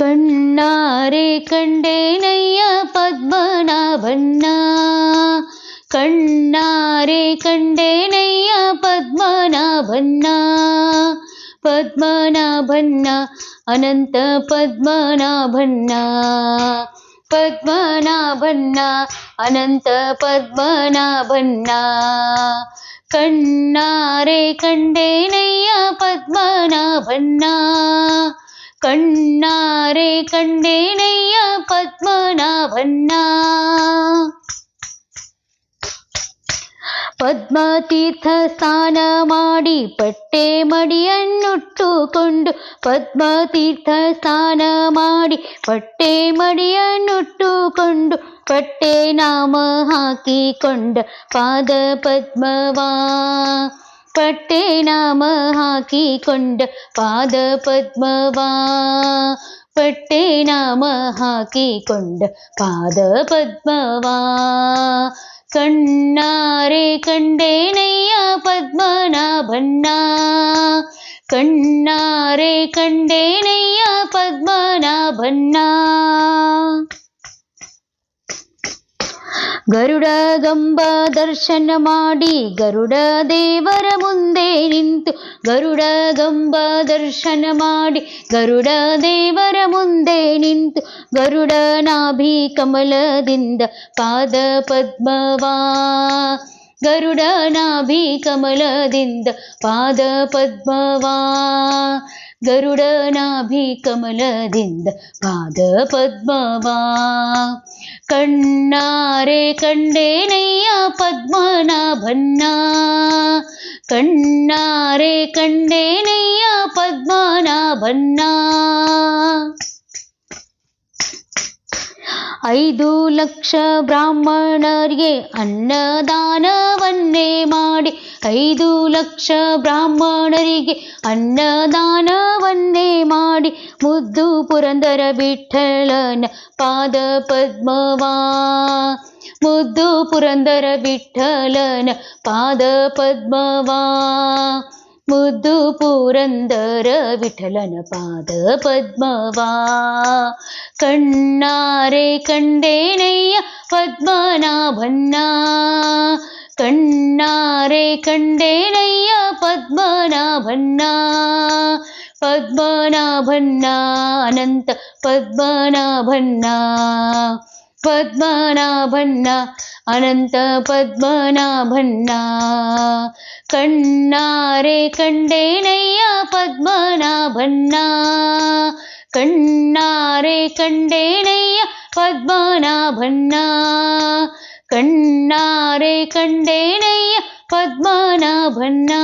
கண்ணாரே கண்டேனையா பத்மநாபண்ணா. கண்ணாரே கண்டேனையா பத்மநாபண்ணா. பத்மநாபண்ணா அனந்த பத்மநாபண்ணா. பத்மநாபண்ணா அனந்த பத்மநாபண்ணா. கண்ணாரே கண்டேனையா பத்மநாபண்ணா. ಕಣ್ಣಾರೆ ಕಂಡೇನಯ್ಯ ಪದ್ಮನಾಭನ್ನ ಪದ್ಮತೀರ್ಥ ಸ್ನಾನ ಮಾಡಿ ಪಟ್ಟೆ ಮಡಿಯನ್ನುಟ್ಟುಕೊಂಡು ಪದ್ಮತೀರ್ಥ ಸ್ನಾನ ಮಾಡಿ ಪಟ್ಟೆ ಮಡಿಯನ್ನುಟ್ಟುಕೊಂಡು ಪಟ್ಟೆ ನಾಮ ಹಾಕಿಕೊಂಡ ಪಾದ ಪದ್ಮವಾ ಪಟ್ಟೆ ನಾಮ ಹಾಕಿಕೊಂಡ ಪಾದ ಪದ್ಮವಾ ಪಟ್ಟೆ ನಾಮ ಹಾಕಿಕೊಂಡ ಪಾದ ಪದ್ಮವಾ ಕಣ್ಣಾರೆ ಕಂಡೇನಯ್ಯ ಪದ್ಮನಾಭನ್ನ ಕಣ್ಣಾರೆ ಕಂಡೇನಯ್ಯ ಪದ್ಮನಾಭನ್ನ ಗರುಡ ಗಂಬ ದರ್ಶನ ಮಾಡಿ ಗರುಡ ದೇವರ ಮುಂದೆ ನಿಂತು ಗರುಡ ಗಂಬ ದರ್ಶನ ಮಾಡಿ ಗರುಡ ದೇವರ ಮುಂದೆ ನಿಂತು ಗರುಡ ನಾಭಿ ಕಮಲದಿಂದ ಪಾದ ಪದ್ಮವಾ. ಗರುಡ ನಾಭಿ ಕಮಲದಿಂದ ಪಾದ ಪದ್ಮವಾ. ಗರುಡ ನಾಭಿ ಕಮಲದಿಂದ ಪಾದ ಪದ್ಮವಾ ಕಣ್ಣಾರೆ ಕಂಡೇನಯ್ಯ ಪದ್ಮನಾಭನ್ನ ಕಣ್ಣಾರೆ ಕಂಡೇನಯ್ಯ ಪದ್ಮನಾಭನ್ನ ಐದು ಲಕ್ಷ ಬ್ರಾಹ್ಮಣರಿಗೆ ಅನ್ನದಾನವನ್ನೇ ಮಾಡಿ ಐದು ಲಕ್ಷ ಬ್ರಾಹ್ಮಣರಿಗೆ ಅನ್ನದಾನವನ್ನೇ ಮಾಡಿ ಮುದ್ದು ಪುರಂದರ ವಿಠಲನ ಪಾದ ಪದ್ಮವಾ. ಮುದ್ದು ಪುರಂದರ ವಿಠಲನ ಪಾದ ಪದ್ಮವಾ. ಮುದ್ದು ಪುರಂದರ ವಿಠಲನ ಪಾದ ಪದ್ಮವಾ ಕಣ್ಣಾರೆ ಕಂಡೇನಯ್ಯ ಪದ್ಮನಾಭನ್ನ ಕಣ್ಣಾರೆ ಕಂಡೇನಯ್ಯ ಪದ್ಮನಾಭನ್ನ ಪದ್ಮನಾಭನ್ನ ಅನಂತ ಪದ್ಮನಾಭನ್ನ ಪದ್ಮನಾಭನ್ನ అనంత పద్మనాభన్నా కన్నారే కండేనయ్యా పద్మనాభన్నా కన్నారే కండేనయ్యా పద్మనాభన్నా కన్నారే కండేనయ్యా పద్మనాభన్నా